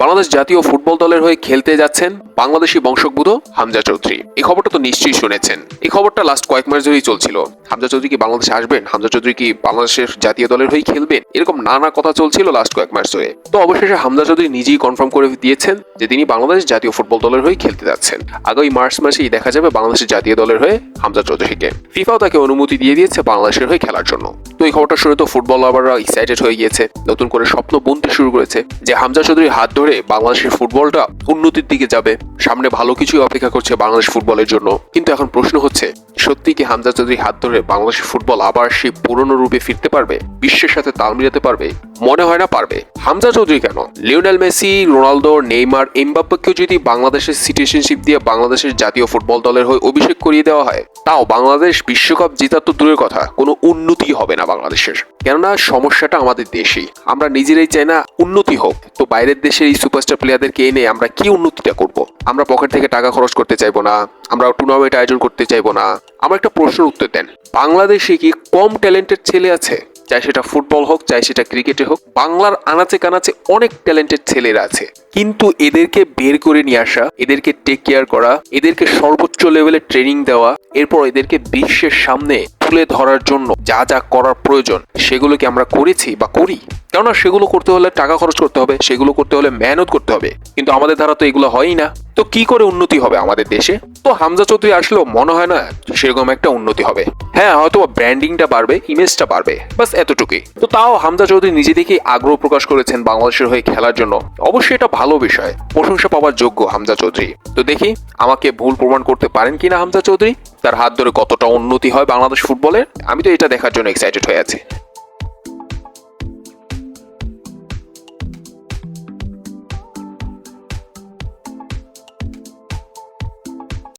বাংলাদেশ জাতীয় ফুটবল দলের হয়ে খেলতে যাচ্ছেন বাংলাদেশি বংশোদ্ভূত হামজা চৌধুরী। এই খবরটা তো নিশ্চয়ই শুনেছেন। এই খবরটা লাস্ট কয়েক মাস ধরেই চলছিল। হামজা চৌধুরী কি বাংলাদেশে আসবেন? হামজা চৌধুরী কি বাংলাদেশের জাতীয় দলের হয়ে খেলবেন? এরকম নানা কথা চলছিল লাস্ট কয়েক মাস ধরে। তো অবশেষে হামজা চৌধুরী নিজেই কনফার্ম করে দিয়েছেন যে তিনি বাংলাদেশ জাতীয় ফুটবল দলের হয়ে খেলতে যাচ্ছেন। আগামী মার্চ মাসেই দেখা যাবে বাংলাদেশের জাতীয় দলের হয়ে হামজা চৌধুরীকে। ফিফাও তাকে অনুমতি দিয়ে দিয়েছে বাংলাদেশের হয়ে খেলার জন্য। তো এই খবরটা শুনে তো ফুটবল লাভাররা এক্সাইটেড হয়ে গিয়েছে। নতুন করে স্বপ্ন বুনতে শুরু করেছে যে হামজা চৌধুরীর হাত ধরে বাংলাদেশের ফুটবলটা উন্নতির দিকে যাবে। সামনে ভালো কিছুই অপেক্ষা করছে বাংলাদেশ ফুটবলের জন্য। কিন্তু এখন প্রশ্ন হচ্ছে সত্যি কি হামজা চৌধুরী হাত ধরে বাংলাদেশের ফুটবল আবার সেই পুরনো রূপে ফিরতে পারবে? বিশ্বের সাথে তাল মিলাতে পারবে? মনে হয় না পারবে। হামজা চৌধুরী কেন? লিওনেল মেসি, রোনালদো, নেইমার, এমবাপ্পাকেও যদি বাংলাদেশের সিটিজেনশিপ দিয়ে বাংলাদেশের জাতীয় ফুটবল দলের হয়ে অভিষেক করিয়ে দেওয়া হয়, তাও বাংলাদেশ বিশ্বকাপ জেতা তো দূরের কথা। কোনো উন্নতি হবে না বাংলাদেশের। কেননা সমস্যাটা আমাদের দেশেই। আমরা নিজেরাই চাই না উন্নতি হোক। তো বাইরের দেশের এই সুপারস্টার প্লেয়ারদেরকে এনে আমরা কি উন্নতিটা করব? আমরা পকেট থেকে টাকা খরচ করতে চাইব না। আমরা টুর্নামেন্ট আয়োজন করতে চাইব না। আমার একটা প্রশ্নের উত্তর দেন। বাংলাদেশে কি কম ট্যালেন্টেড ছেলে আছে? চাই সেটা ফুটবল হোক, চাই সেটা ক্রিকেটে হোক, বাংলার আনাচে কানাচে অনেক ট্যালেন্টেড ছেলেরা আছে। কিন্তু এদেরকে বের করে নিয়ে আসা, এদেরকে টেক কেয়ার করা, এদেরকে সর্বোচ্চ লেভেলে ট্রেনিং দেওয়া, এরপর এদেরকে বিশ্বের সামনে তুলে ধরার জন্য যা যা করার প্রয়োজন সেগুলো কি আমরা করেছি বা করি। কেননা সেগুলো করতে হলে টাকা খরচ করতে হবে, সেগুলো করতে হলে মেহনত করতে হবে। কিন্তু আমাদের দ্বারা তো এগুলো হয়ই না। তো কি করে উন্নতি হবে আমাদের দেশে? তো হামজা চৌধুরী আসলেও মনে হয় না সেরকম একটা উন্নতি হবে। হ্যাঁ হয়তো ব্র্যান্ডিংটা বাড়বে ইমেজটা বাড়বে বাস এতটুকুই। তো তাও হামজা চৌধুরী নিজে থেকেই আগ্রহ প্রকাশ করেছেন বাংলাদেশের হয়ে খেলার জন্য। অবশ্যই এটা ভালো বিষয়। প্রশংসা পাওয়ার যোগ্য হামজা চৌধুরী। তো দেখি, আমাকে ভুল প্রমাণ করতে পারেন কিনা হামজা চৌধুরী? তার হাত ধরে কতটা উন্নতি হয় বাংলাদেশ ফুটবলের? আমি তো এটা দেখার জন্য এক্সাইটেড হয়ে আছি।